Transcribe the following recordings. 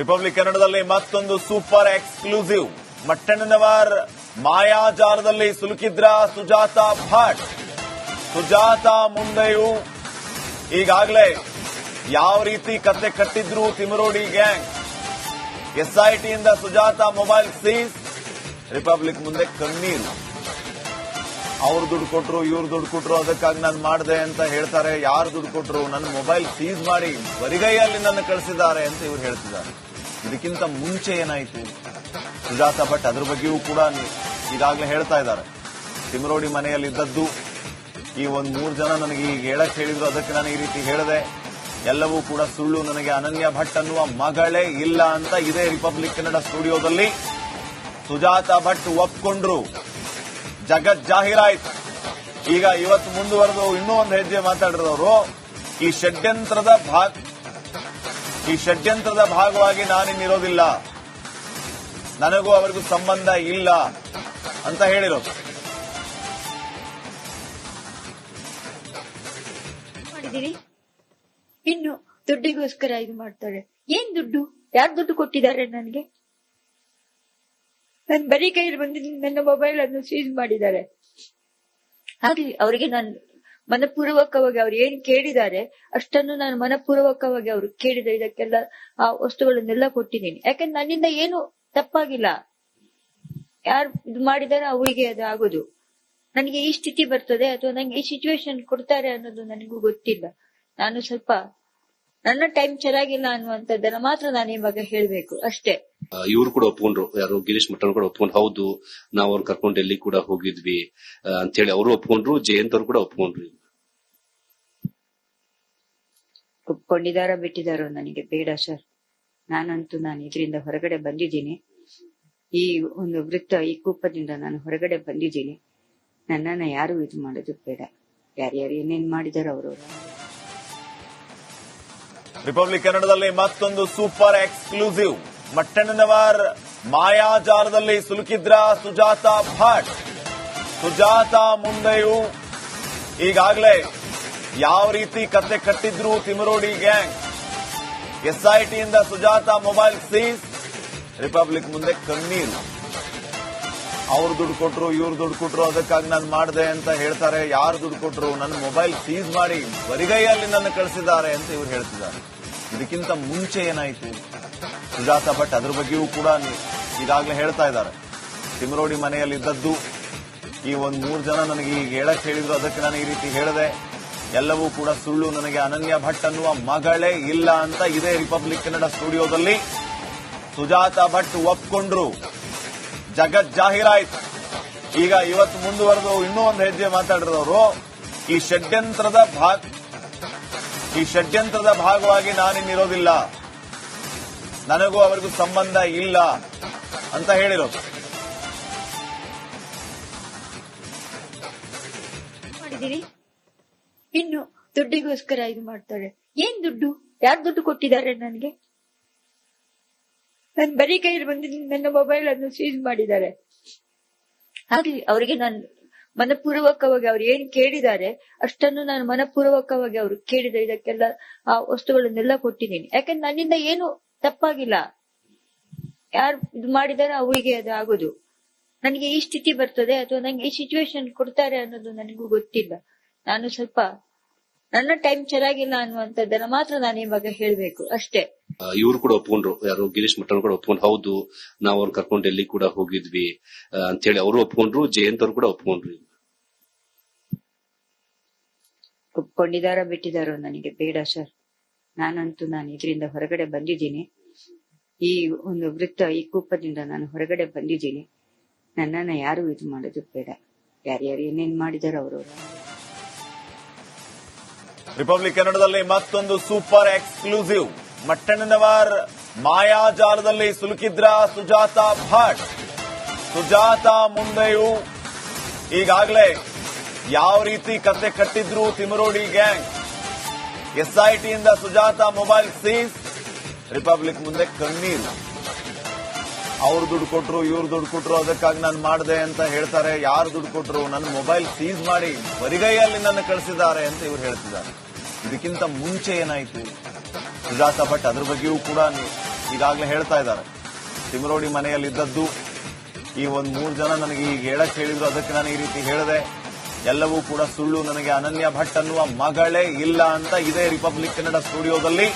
Republic ಕನ್ನಡದಲ್ಲಿ ಮತ್ತೊಂದು super exclusive Mattannanavar ಮಾಯಾಜಾಲದಲ್ಲಿ ಸಿಲುಕಿದ್ರ ಸುಜಾತ ಭಟ್ ಸುಜಾತ ಮುಂದೆಯೂ ಈಗಾಗಲೇ ಯಾವ ರೀತಿ ಕತೆ ಕಟ್ಟಿದ್ರು ತಿಮರೋಡಿ ಗ್ಯಾಂಗ್ ಎಸ್ಐಟಿಯಿಂದ ಸುಜಾತ ಮೊಬೈಲ್ ಸೀಸ್ ರಿಪಬ್ಲಿಕ್ ಮುಂದೆ ಕಣ್ಣೀರು. ಅವ್ರು ದುಡ್ಡು ಕೊಟ್ರು, ಇವ್ರು ದುಡ್ಡು ಕೊಟ್ರು, ಅದಕ್ಕಾಗಿ ನಾನು ಮಾಡಿದೆ ಅಂತ ಹೇಳ್ತಾರೆ. ಯಾರು ದುಡ್ಡು ಕೊಟ್ರು, ನನ್ನ ಮೊಬೈಲ್ ಸೀಸ್ ಮಾಡಿ, ಬರಿಗೈಯಲ್ಲಿ ನನ್ನ ಕಳಿಸಿದ್ದಾರೆ ಅಂತ ಇವ್ರು ಹೇಳ್ತಿದ್ದಾರೆ. ಇದಕ್ಕಿಂತ ಮುಂಚೆ ಏನಾಯಿತು? ಸುಜಾತ ಭಟ್ ಅದ್ರ ಬಗ್ಗೆಯೂ ಕೂಡ ಈಗಾಗಲೇ ಹೇಳ್ತಾ ಇದ್ದಾರೆ. ತಿಮರೋಡಿ ಮನೆಯಲ್ಲಿದ್ದದ್ದು ಈ ಒಂದು ಮೂರು ಜನ ನನಗೆ ಈಗ ಹೇಳಕ್ ಹೇಳಿದ್ರು, ಅದಕ್ಕೆ ನಾನು ಈ ರೀತಿ ಹೇಳಿದೆ, ಎಲ್ಲವೂ ಕೂಡ ಸುಳ್ಳು ನನಗೆ ಅನನ್ಯ ಭಟ್ ಅನ್ನುವ ಮಗಳೇ ಇಲ್ಲ ಅಂತ ಇದೇ ರಿಪಬ್ಲಿಕ್ ಕನ್ನಡ ಸ್ಟುಡಿಯೋದಲ್ಲಿ ಸುಜಾತ ಭಟ್ ಒಪ್ಕೊಂಡ್ರು. ಜಗತ್ ಜಾಹೀರಾಯ್ತು. ಈಗ ಇವತ್ತು ಮುಂದುವರೆದು ಇನ್ನೂ ಒಂದು ಹೆಜ್ಜೆ ಮಾತಾಡಿರೋರು, ಈ ಷಡ್ಯಂತ್ರದ ಭಾಗ ಈ ಷಡ್ಯಂತ್ರದ ಭಾಗವಾಗಿ ನಾನಿನ್ನಿರೋದಿಲ್ಲ ನನಗೂ ಅವರಿಗೂ ಸಂಬಂಧ ಇಲ್ಲ ಅಂತ ಹೇಳಿರೋದು. ಇನ್ನು ದುಡ್ಡಿಗೋಸ್ಕರ ಇದು ಮಾಡ್ತಾರೆ ಏನ್ ದುಡ್ಡು? ಯಾರು ದುಡ್ಡು ಕೊಟ್ಟಿದ್ದಾರೆ ನನಗೆ? ನನ್ ಬರೀ ಕೈಯಲ್ಲಿ ಬಂದಿದ್ದ ನನ್ನ ಮೊಬೈಲ್ ಅನ್ನು ಸೀಸ್ ಮಾಡಿದ್ದಾರೆ. ಹಾಗೆ ಅವರಿಗೆ ನಾನು ಮನಪೂರ್ವಕವಾಗಿ ಅವ್ರು ಏನ್ ಕೇಳಿದ್ದಾರೆ ಅಷ್ಟನ್ನು ನಾನು ಮನಪೂರ್ವಕವಾಗಿ ಅವ್ರು ಕೇಳಿದ ಇದಕ್ಕೆಲ್ಲ ಆ ವಸ್ತುಗಳನ್ನೆಲ್ಲ ಕೊಟ್ಟಿದ್ದೀನಿ. ಯಾಕಂದ್ರೆ ನನ್ನಿಂದ ಏನು ತಪ್ಪಾಗಿಲ್ಲ. ಯಾರು ಇದು ಮಾಡಿದಾರೆ ಅವರಿಗೆ ಅದು ಆಗೋದು. ನನಗೆ ಈ ಸ್ಥಿತಿ ಬರ್ತದೆ, ಅಥವಾ ನಂಗೆ ಈ ಸಿಚುವೇಶನ್ ಕೊಡ್ತಾರೆ ಅನ್ನೋದು ನನಗೂ ಗೊತ್ತಿಲ್ಲ. ನಾನು ಸ್ವಲ್ಪ ನನ್ನ ಟೈಮ್ ಚೆನ್ನಾಗಿಲ್ಲ ಅನ್ನುವಂಥದ್ದನ್ನ ಮಾತ್ರ ನಾನು ಇವಾಗ ಹೇಳ್ಬೇಕು, ಅಷ್ಟೇ. ಇವ್ರು ಕೂಡ ಒಪ್ಕೊಂಡ್ರು. ಯಾರು ಗಿರೀಶ್ ಮಠನ್ ಕೂಡ ಒಪ್ಕೊಂಡು ಹೌದು, ನಾವು ಅವ್ರು ಕರ್ಕೊಂಡು ಎಲ್ಲಿ ಕೂಡ ಹೋಗಿದ್ವಿ ಅಂತ ಹೇಳಿ ಅವರು ಒಪ್ಕೊಂಡ್ರು, ಜಯಂತ್ ಅವ್ರು ಕೂಡ ಒಪ್ಕೊಂಡ್ರು. ಒಪ್ಕೊಂಡಿದಾರ ಬಿಟ್ಟಿದಾರೋ ನನಗೆ ಬೇಡ ಸರ್. ನಾನಂತೂ ನಾನು ಇದರಿಂದ ಹೊರಗಡೆ ಬಂದಿದ್ದೀನಿ. ಈ ಒಂದು ವೃತ್ತ, ಈ ಕೂಪದಿಂದ ನಾನು ಹೊರಗಡೆ ಬಂದಿದ್ದೀನಿ. ನನ್ನನ್ನ ಯಾರು ಇದು ಮಾಡೋದು ಬೇಡ. ಯಾರ್ಯಾರು ಏನೇನ್ ಮಾಡಿದಾರೋ ಅವರು ರಿಪಬ್ಲಿಕ್ ಕನ್ನಡದಲ್ಲಿ ಮತ್ತೊಂದು ಸೂಪರ್ ಎಕ್ಸ್ಕ್ಲೂಸಿವ್. ಮಟ್ಟಣ್ಣನವರ್ ಮಾಯಾಜಾಲದಲ್ಲಿ ಸುಲುಕಿದ್ರ ಸುಜಾತ ಭಟ್. ಸುಜಾತ ಮುಂದೆಯೂ ಈಗಾಗಲೇ ಯಾವ ರೀತಿ ಕತೆ ಕಟ್ಟಿದ್ರು ತಿಮರೋಡಿ ಗ್ಯಾಂಗ್? ಎಸ್ಐಟಿಯಿಂದ ಸುಜಾತ ಮೊಬೈಲ್ ಸೀಸ್. ರಿಪಬ್ಲಿಕ್ ಮುಂದೆ ಕಣ್ಣೀರು. ಅವ್ರು ದುಡ್ಡು ಕೊಟ್ರು, ಇವ್ರು ದುಡ್ಡು ಕೊಟ್ರು, ಅದಕ್ಕಾಗಿ ನಾನು ಮಾಡಿದೆ ಅಂತ ಹೇಳ್ತಾರೆ. ಯಾರು ದುಡ್ಡು ಕೊಟ್ರು? ನನ್ನ ಮೊಬೈಲ್ ಸೀಸ್ ಮಾಡಿ ಬರಿಗೈಯಲ್ಲಿ ನನ್ನ ಕಳಿಸಿದ್ದಾರೆ ಅಂತ ಇವ್ರು ಹೇಳ್ತಿದ್ದಾರೆ. ಇದಕ್ಕಿಂತ ಮುಂಚೆ ಏನಾಯಿತು? ಸುಜಾತ ಭಟ್ ಅದ್ರ ಬಗ್ಗೆಯೂ ಕೂಡ ಈಗಾಗಲೇ ಹೇಳ್ತಾ ಇದ್ದಾರೆ. ತಿಮರೋಡಿ ಮನೆಯಲ್ಲಿದ್ದದ್ದು ಈ ಒಂದು ಮೂರು ಜನ ನನಗೆ ಈಗ ಹೇಳಕ್ ಹೇಳಿದ್ರು, ಅದಕ್ಕೆ ನಾನು ಈ ರೀತಿ ಹೇಳಿದೆ. ಎಲ್ಲವೂ ಕೂಡ ಸುಳ್ಳು. ನನಗೆ ಅನನ್ಯ ಭಟ್ ಅನ್ನುವ ಮಗಳೇ ಇಲ್ಲ ಅಂತ ಇದೇ ರಿಪಬ್ಲಿಕ್ ಕನ್ನಡ ಸ್ಟುಡಿಯೋದಲ್ಲಿ ಸುಜಾತ ಭಟ್ ಒಪ್ಕೊಂಡ್ರು. ಜಗತ್ ಜಾಹೀರಾಯ್ತು. ಈಗ ಇವತ್ತು ಮುಂದುವರೆದು ಇನ್ನೂ ಒಂದು ಹೆಜ್ಜೆ ಮಾತಾಡಿರೋರು, ಈ ಷಡ್ಯಂತ್ರದ ಭಾಗ, ಈ ಷಡ್ಯಂತ್ರದ ಭಾಗವಾಗಿ ನಾನಿನ್ನಿರೋದಿಲ್ಲ ನನಗೂ ಅವರಿಗೂ ಸಂಬಂಧ ಇಲ್ಲ ಅಂತ ಹೇಳಿರೋದು. ಮಾಡಿದೀನಿ ಇನ್ನು ದುಡ್ಡಿಗೋಸ್ಕರ ಇದು ಮಾಡ್ತಾರೆ ಏನ್ ದುಡ್ಡು? ಯಾರು ದುಡ್ಡು ಕೊಟ್ಟಿದ್ದಾರೆ ನನಗೆ? ನನ್ ಬರೀ ಕೈಯಲ್ಲಿ ಬಂದು ನನ್ನ ಮೊಬೈಲ್ ಅನ್ನು ಸೀಸ್ ಮಾಡಿದ್ದಾರೆ. ಹಾಗೆ ಅವರಿಗೆ ನಾನು ಮನಪೂರ್ವಕವಾಗಿ ಅವ್ರು ಏನ್ ಕೇಳಿದ್ದಾರೆ, ಅಷ್ಟನ್ನು ನಾನು ಮನಪೂರ್ವಕವಾಗಿ ಅವ್ರು ಕೇಳಿದ ಇದಕ್ಕೆಲ್ಲ ಆ ವಸ್ತುಗಳನ್ನೆಲ್ಲ ಕೊಟ್ಟಿದ್ದೀನಿ. ಯಾಕಂದ್ರೆ ನನ್ನಿಂದ ಏನು ತಪ್ಪಾಗಿಲ್ಲ. ಯಾರು ಇದು ಮಾಡಿದಾರೆ ಅವರಿಗೆ ಅದು ಆಗೋದು. ನನಗೆ ಈ ಸ್ಥಿತಿ ಬರ್ತದೆ, ಅಥವಾ ನಂಗೆ ಈ ಸಿಚುವೇಶನ್ ಕೊಡ್ತಾರೆ ಅನ್ನೋದು ನನಗೂ ಗೊತ್ತಿಲ್ಲ. ನಾನು ಸ್ವಲ್ಪ ನನ್ನ ಟೈಮ್ ಚೆನ್ನಾಗಿಲ್ಲ ಅನ್ನುವಂಥದ್ದನ್ನ ಮಾತ್ರ ನಾನು ಇವಾಗ ಹೇಳ್ಬೇಕು ಅಷ್ಟೇ. ಇವ್ರು ಕೂಡ ಒಪ್ಕೊಂಡ್ರು ಯಾರು ಗಿರೀಶ್ ಮಠನ್ ಕೂಡ ಒಪ್ಕೊಂಡು ಹೌದು ನಾವು ಅವ್ರು ಕರ್ಕೊಂಡು ಎಲ್ಲಿ ಕೂಡ ಹೋಗಿದ್ವಿ ಅಂತ ಹೇಳಿ ಅವರು ಒಪ್ಕೊಂಡ್ರು ಜಯಂತ್ ಅವ್ರು ಕೂಡ ಒಪ್ಕೊಂಡ್ರು ಒಪ್ಕೊಂಡಿದಾರ ಬಿಟ್ಟಿದಾರೋ ನನಗೆ ಬೇಡ ಸರ್. ನಾನಂತೂ ನಾನು ಇದರಿಂದ ಹೊರಗಡೆ ಬಂದಿದ್ದೀನಿ. ಈ ಒಂದು ವೃತ್ತ ಈ ಕೂಪದಿಂದ ನಾನು ಹೊರಗಡೆ ಬಂದಿದ್ದೀನಿ. ನನ್ನನ್ನ ಯಾರು ಇದು ಮಾಡೋದು ಬೇಡ. ಯಾರ್ಯಾರು ಏನೇನ್ ಮಾಡಿದಾರೋ ಅವರವರು. ರಿಪಬ್ಲಿಕ್ ಕನ್ನಡದಲ್ಲಿ ಮತ್ತೊಂದು ಸೂಪರ್ ಎಕ್ಸ್ಕ್ಲೂಸಿವ್ ಮಟ್ಟಣ್ಣನವರ್ ಮಾಯಾಜಾಲದಲ್ಲಿ ಸಿಲುಕಿದ್ರ ಸುಜಾತಾ ಭಟ್. ಸುಜಾತ ಮುಂದೆಯೂ ಈಗಾಗಲೇ ಯಾವ ರೀತಿ ಕತೆ ಕಟ್ಟಿದ್ರು ತಿಮರೋಡಿ ಗ್ಯಾಂಗ್. ಎಸ್ಐಟಿಯಿಂದ ಸುಜಾತ ಮೊಬೈಲ್ ಸೀಸ್. ರಿಪಬ್ಲಿಕ್ ಮುಂದೆ ಕಣ್ಣೀರು. ಅವ್ರು ದುಡ್ಡು ಕೊಟ್ರು, ಇವ್ರು ದುಡ್ಡು ಕೊಟ್ರು, ಅದಕ್ಕಾಗಿ ನಾನು ಮಾಡಿದೆ ಅಂತ ಹೇಳ್ತಾರೆ. ಯಾರು ದುಡ್ಡು ಕೊಟ್ರು? ನನ್ನ ಮೊಬೈಲ್ ಸೀಸ್ ಮಾಡಿ ಬರಿಗೈಯಲ್ಲಿ ನನ್ನ ಕಳಿಸಿದ್ದಾರೆ ಅಂತ ಇವ್ರು ಹೇಳ್ತಿದ್ದಾರೆ. ಇದಕ್ಕಿಂತ ಮುಂಚೆ ಏನಾಯಿತು? ಸುಜಾತ ಭಟ್ ಅದ್ರ ಬಗ್ಗೆಯೂ ಕೂಡ ಈಗಾಗಲೇ ಹೇಳ್ತಾ ಇದ್ದಾರೆ. ತಿಮರೋಡಿ ಮನೆಯಲ್ಲಿದ್ದದ್ದು ಈ ಒಂದು ಮೂರು ಜನ ನನಗೆ ಈಗ ಹೇಳಕ್ ಹೇಳಿದ್ರು, ಅದಕ್ಕೆ ನಾನು ಈ ರೀತಿ ಹೇಳಿದೆ. ಎಲ್ಲವೂ ಕೂಡ ಸುಳ್ಳು. ನನಗೆ ಅನನ್ಯ ಭಟ್ ಅನ್ನುವ ಮಗಳೇ ಇಲ್ಲ ಅಂತ ಇದೇ ರಿಪಬ್ಲಿಕ್ ಕನ್ನಡ ಸ್ಟುಡಿಯೋದಲ್ಲಿ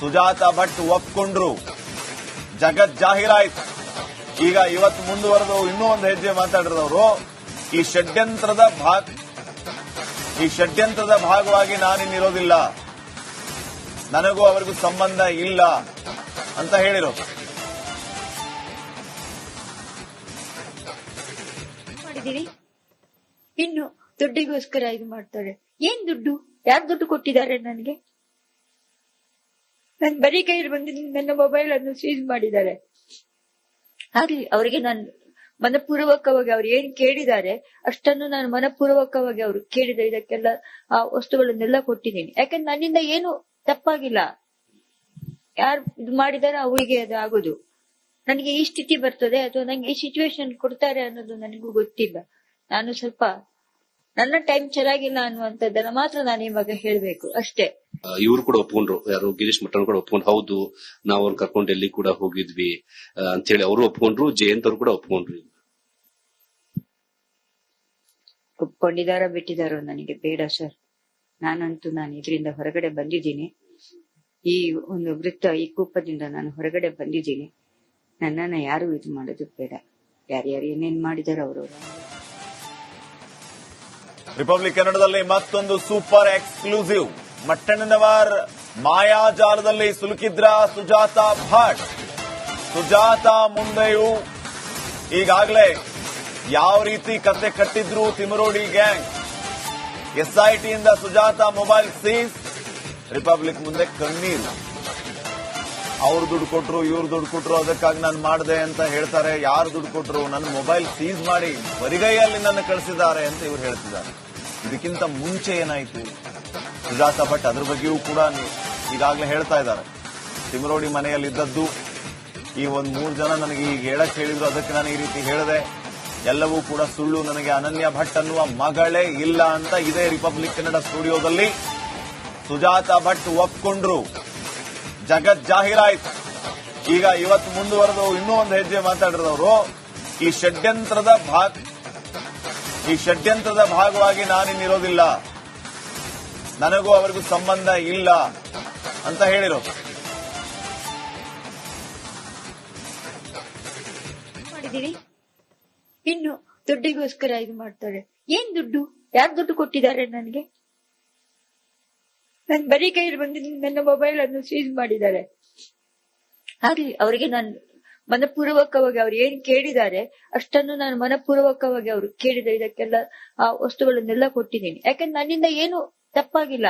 ಸುಜಾತ ಭಟ್ ಒಪ್ಕೊಂಡ್ರು. ಜಗತ್ ಜಾಹೀರಾಯ್ತು. ಈಗ ಇವತ್ತು ಮುಂದುವರೆದು ಇನ್ನೂ ಒಂದು ಹೆಜ್ಜೆ ಮಾತಾಡಿದವರು ಈ ಷಡ್ಯಂತ್ರದ ಭಾಗ, ಈ ಷಡ್ಯಂತ್ರದ ಭಾಗವಾಗಿ ನಾನಿನ್ನಿರೋದಿಲ್ಲ ನನಗೂ ಅವರಿಗೂ ಸಂಬಂಧ ಇಲ್ಲ ಅಂತ ಹೇಳಿರೋ ಇನ್ನು ದುಡ್ಡಿಗೋಸ್ಕರ ಇದು ಮಾಡ್ತಾರೆ. ಏನ್ ದುಡ್ಡು? ಯಾರು ದುಡ್ಡು ಕೊಟ್ಟಿದ್ದಾರೆ ನನಗೆ? ನನ್ ಬರೀ ಕೈಯಲ್ಲಿ ಬಂದು ನನ್ನ ಮೊಬೈಲ್ ಅನ್ನು ಸೀಸ್ ಮಾಡಿದ್ದಾರೆ. ಆಗ್ಲಿ, ಅವರಿಗೆ ನಾನು ಮನಪೂರ್ವಕವಾಗಿ ಅವ್ರು ಏನ್ ಕೇಳಿದ್ದಾರೆ, ಅಷ್ಟನ್ನು ನಾನು ಮನಪೂರ್ವಕವಾಗಿ ಅವರು ಕೇಳಿದ ಇದಕ್ಕೆಲ್ಲ ಆ ವಸ್ತುಗಳನ್ನೆಲ್ಲ ಕೊಟ್ಟಿದ್ದೀನಿ. ಯಾಕಂದ್ರೆ ನನ್ನಿಂದ ಏನು ತಪ್ಪಾಗಿಲ್ಲ. ಯಾರು ಇದು ಮಾಡಿದಾರೆ ಅವರಿಗೆ ಅದು ಆಗುದು. ನನಗೆ ಈ ಸ್ಥಿತಿ ಬರ್ತದೆ, ಅಥವಾ ನಂಗೆ ಈ ಸಿಚುವೇಶನ್ ಕೊಡ್ತಾರೆ ಅನ್ನೋದು ನನಗೂ ಗೊತ್ತಿಲ್ಲ. ನಾನು ಸ್ವಲ್ಪ ನನ್ನ ಟೈಮ್ ಚೆನ್ನಾಗಿಲ್ಲ ಅನ್ನುವಂಥದ್ದನ್ನ ಮಾತ್ರ ನಾನು ಇವಾಗ ಹೇಳ್ಬೇಕು ಅಷ್ಟೇ. ಇವರು ಕೂಡ ಒಪ್ಕೊಂಡ್ರು. ಯಾರು ಗಿರೀಶ್ ಮಠನ್ ಕೂಡ ಒಪ್ಕೊಂಡು ಹೌದು ನಾವು ಅವ್ರನ್ನ ಕರ್ಕೊಂಡು ಎಲ್ಲಿ ಕೂಡ ಹೋಗಿದ್ವಿ ಅಂತ ಹೇಳಿ ಅವರು ಒಪ್ಕೊಂಡ್ರು ಜಯಂತ್ ಅವ್ರು ಕೂಡ ಒಪ್ಕೊಂಡ್ರು. ಒಪ್ಕೊಂಡಿದಾರ ಬಿಟ್ಟಿದಾರೋ ನನಗೆ ಬೇಡ ಸರ್. ನಾನಂತೂ ನಾನು ಇದರಿಂದ ಹೊರಗಡೆ ಬಂದಿದ್ದೀನಿ. ಈ ಒಂದು ವೃತ್ತ ಈ ಕೂಪದಿಂದ ನಾನು ಹೊರಗಡೆ ಬಂದಿದ್ದೀನಿ. ನನ್ನನ್ನ ಯಾರು ಇದು ಮಾಡೋದು ಬೇಡ. ಯಾರ್ಯಾರು ಏನೇನ್ ಮಾಡಿದಾರ ಅವರವರು. ರಿಪಬ್ಲಿಕ್ ಕನ್ನಡದಲ್ಲಿ ಮತ್ತೊಂದು ಸೂಪರ್ ಎಕ್ಸ್ಕ್ಲೂಸಿವ್. ಮಟ್ಟಣ್ಣನವರ್ ಮಾಯಾಜಾಲದಲ್ಲಿ ಸಿಲುಕಿದ್ರ ಸುಜಾತ ಭಟ್. ಸುಜಾತ ಮುಂದೆಯು ಈಗಾಗಲೇ ಯಾವ ರೀತಿ ಕತೆ ಕಟ್ಟಿದ್ರು ತಿಮರೋಡಿ ಗ್ಯಾಂಗ್. ಎಸ್ಐಟಿಯಿಂದ ಸುಜಾತ ಮೊಬೈಲ್ ಸೀಸ್. ರಿಪಬ್ಲಿಕ್ ಮುಂದೆ ಕಣ್ಣೀರು. ಅವ್ರು ದುಡ್ಡು ಕೊಟ್ರು, ಇವ್ರು ದುಡ್ಡು ಕೊಟ್ರು, ಅದಕ್ಕಾಗಿ ನಾನು ಮಾಡಿದೆ ಅಂತ ಹೇಳ್ತಾರೆ. ಯಾರು ದುಡ್ಡು ಕೊಟ್ರು? ನನ್ನ ಮೊಬೈಲ್ ಸೀಸ್ ಮಾಡಿ ಬರಿಗೈಯಲ್ಲಿ ನನ್ನ ಕಳಿಸಿದ್ದಾರೆ ಅಂತ ಇವ್ರು ಹೇಳ್ತಿದ್ದಾರೆ. ಇದಕ್ಕಿಂತ ಮುಂಚೆ ಏನಾಯ್ತು? ಸುಜಾತ ಭಟ್ ಅದ್ರ ಬಗ್ಗೆಯೂ ಕೂಡ ಈಗಾಗಲೇ ಹೇಳ್ತಾ ಇದ್ದಾರೆ. ತಿಮರೋಡಿ ಮನೆಯಲ್ಲಿದ್ದದ್ದು ಈ ಒಂದು ಮೂರು ಜನ ನನಗೆ ಈಗ ಹೇಳಕ್ ಹೇಳಿದ್ರು, ಅದಕ್ಕೆ ನಾನು ಈ ರೀತಿ ಹೇಳಿದೆ. ಎಲ್ಲವೂ ಕೂಡ ಸುಳ್ಳು, ನನಗೆ ಅನನ್ಯ ಭಟ್ ಅನ್ನುವ ಮಗಳೇ ಇಲ್ಲ ಅಂತ ಇದೇ ರಿಪಬ್ಲಿಕ್ ಕನ್ನಡ ಸ್ಟುಡಿಯೋದಲ್ಲಿ ಸುಜಾತ ಭಟ್ ಒಪ್ಕೊಂಡ್ರು. ಜಗತ್ ಜಾಹೀರಾಯ್ತು. ಈಗ ಇವತ್ತು ಮುಂದುವರೆದು ಇನ್ನೂ ಒಂದು ಹೆಜ್ಜೆ ಮಾತಾಡಿದವರು ಈ ಷಡ್ಯಂತ್ರದ ಭಾಗ, ಈ ಷಡ್ಯಂತ್ರದ ಭಾಗವಾಗಿ ನಾನಿನ್ನಿರೋದಿಲ್ಲ ನನಗೂ ಅವರಿಗೂ ಸಂಬಂಧ ಇಲ್ಲ ಅಂತ ಮಾಡಿದೀನಿ ಇನ್ನು ದುಡ್ಡಿಗೋಸ್ಕರ ಇದು ಮಾಡ್ತಾರೆ. ಏನ್ ದುಡ್ಡು? ಯಾರು ದುಡ್ಡು ಕೊಟ್ಟಿದ್ದಾರೆ ನನಗೆ? ನನ್ ಬರೀ ಕೈಯಲ್ಲಿ ಬಂದು ನನ್ನ ಮೊಬೈಲ್ ಅನ್ನು ಸೀಸ್ ಮಾಡಿದ್ದಾರೆ. ಆಗ್ಲಿ, ಅವರಿಗೆ ನಾನು ಮನಪೂರ್ವಕವಾಗಿ ಅವ್ರು ಏನ್ ಕೇಳಿದ್ದಾರೆ ಅಷ್ಟನ್ನು ನಾನು ಮನಪೂರ್ವಕವಾಗಿ ಅವರು ಕೇಳಿದ ಇದಕ್ಕೆಲ್ಲ ಆ ವಸ್ತುಗಳನ್ನೆಲ್ಲ ಕೊಟ್ಟಿದ್ದೀನಿ. ಯಾಕಂದ್ರೆ ನನ್ನಿಂದ ಏನು ತಪ್ಪಾಗಿಲ್ಲ.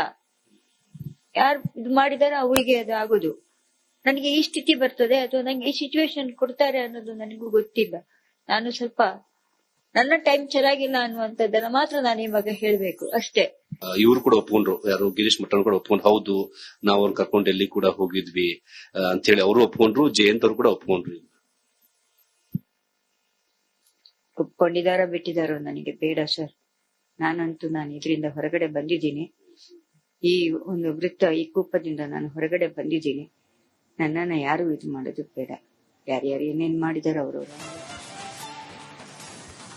ಯಾರು ಇದು ಮಾಡಿದಾರೆ ಅವರಿಗೆ ಅದು ಆಗುದು. ನನಗೆ ಈ ಸ್ಥಿತಿ ಬರ್ತದೆ, ಅಥವಾ ನಂಗೆ ಈ ಸಿಚುವೇಶನ್ ಕೊಡ್ತಾರೆ ಅನ್ನೋದು ನನಗೂ ಗೊತ್ತಿಲ್ಲ. ನಾನು ಸ್ವಲ್ಪ ನನ್ನ ಟೈಮ್ ಚೆನ್ನಾಗಿಲ್ಲ ಅನ್ನುವಂಥದ್ದನ್ನ ಮಾತ್ರ ನಾನು ಇವಾಗ ಹೇಳ್ಬೇಕು ಅಷ್ಟೇ. ಇವರು ಕೂಡ ಒಪ್ಕೊಂಡ್ರು ಯಾರು ಗಿರೀಶ್ ಮಠನ್ ಕೂಡ ಒಪ್ಕೊಂಡು ಹೌದು ನಾವು ಅವ್ರನ್ನ ಕರ್ಕೊಂಡು ಎಲ್ಲಿ ಕೂಡ ಹೋಗಿದ್ವಿ ಅಂತ ಹೇಳಿ ಅವರು ಒಪ್ಕೊಂಡ್ರು ಜಯಂತ್ ಅವ್ರು ಕೂಡ ಒಪ್ಕೊಂಡ್ರು ಒಪ್ಕೊಂಡಿದಾರ ಬಿಟ್ಟಿದಾರೋ ನನಗೆ ಬೇಡ ಸರ್. ನಾನಂತೂ ನಾನು ಇದರಿಂದ ಹೊರಗಡೆ ಬಂದಿದ್ದೀನಿ. ಈ ಒಂದು ವೃತ್ತ ಈ ಕೂಪದಿಂದ ನಾನು ಹೊರಗಡೆ ಬಂದಿದ್ದೀನಿ. ನನ್ನನ್ನ ಯಾರು ಇದು ಮಾಡೋದು ಬೇಡ. ಯಾರ್ಯಾರು ಏನೇನ್ ಮಾಡಿದಾರ ಅವರವರು.